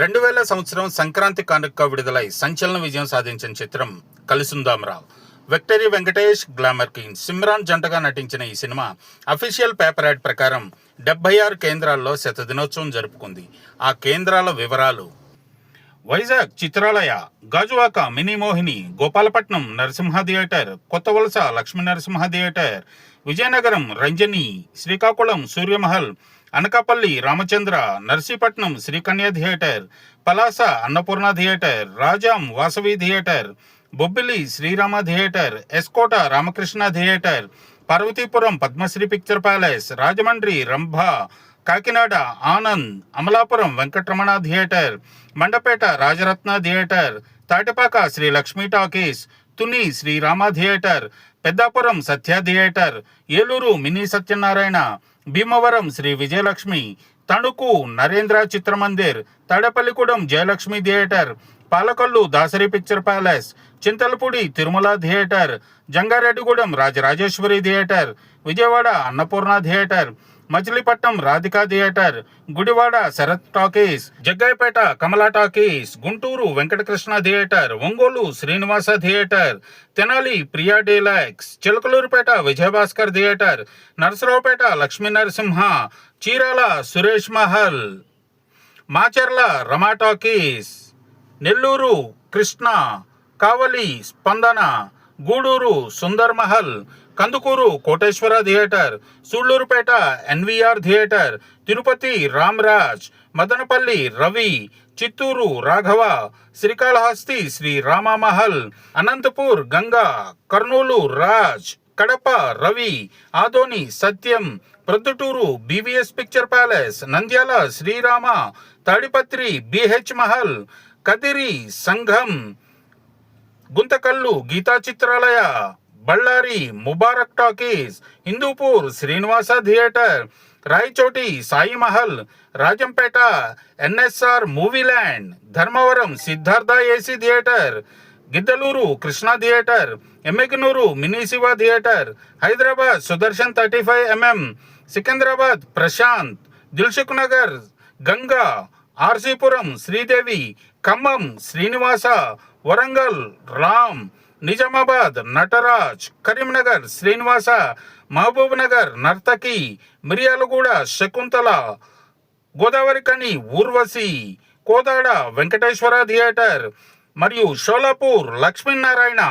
రెండు వేల సంవత్సరం సంక్రాంతి కానుక విడుదలై సంచలన విజయం సాధించిన చిత్రం Kalisundam Raa. Victory Venkatesh glamour king Simran జంటగా నటించిన ఈ సినిమా అఫీషియల్ పేపర్ యాడ్ ప్రకారం డెబ్బై ఆరు కేంద్రాల్లో శతదినోత్సవం జరుపుకుంది. ఆ కేంద్రాల వివరాలు. Vizag Chitralaya Gajuwaka mini Mohini Gopalapatnam Narasimha theatre Kotha Valasa Lakshmi Narasimha theatre Vizianagaram Ranjani Srikakulam Suryamahal Anakapalli Ramachandra Narsipatnam Srikanya theatre Palasa Annapurna theatre Rajam Vasavi theatre Bobbili Srirama theatre S Kota Ramakrishna theatre Parvathipuram Padmasri picture palace Rajahmundry Rambha Kakinada Anand Amalapuram Venkataramana theatre Mandapeta Rajaratna theatre Tatipaka Sri Lakshmi talkies Tuni Srirama theatre Peddapuram Satya theatre Eluru mini Satyanarayana Bhimavaram Sri Vijayalakshmi Tanuku Narendra Chitramandir Tadepalligudem Jayalakshmi theatre Palakollu Dasari picture palace Chintalapudi Tirumala theatre Jangareddygudem Rajarajeswari theatre Vijayawada Annapurna theatre Machilipatnam Radhika theatre Gudivada Sarath talkies Jaggaiahpet Kamala talkies Guntur Venkatakrishna theatre Ongole Srinivasa theatre Tenali Priya deluxe Chilakaluripet Vijayabhaskar theatre Narasaraopet Lakshmi Narasimha Chirala Suresh Mahal Macherla Rama talkies Nellore Krishna. Kavali Spandana Gudur Sundar Mahal Kandukur Koteswara theatre Sullurpeta NVR theatre Tirupati Ramraj Madanapalle Ravi Chittoor Raghava Srikalahasti Sri Ramamahal Anantapur Ganga Kurnool Raj Kadapa Ravi Adoni Satyam Proddatur BVS picture palace Nandyal Srirama Tadipatri BH Mahal Kadiri Sangam Guntakal Geetha Chitralaya Bellary Mubarak talkies Hindupur Srinivasa theatre Rayachoti Sai Mahal Rajampet NSR movieland Dharmavaram Siddhartha AC theatre Giddalur Krishna theatre Emmiganur mini Shiva theatre Hyderabad Sudarshan thirty five MM Secunderabad Prashanth Dilsukh Nagar Ganga RC Puram Sridevi Khammam Srinivasa Warangal Ram Nizamabad Nataraj Karimnagar Srinivasa Mahabub Nagar Narthaki Miryalaguda Shakuntala Godavarikhani Urvashi Kodad Venkateswara theatre మరియు షోలాపూర్ లక్ష్మీనారాయణ.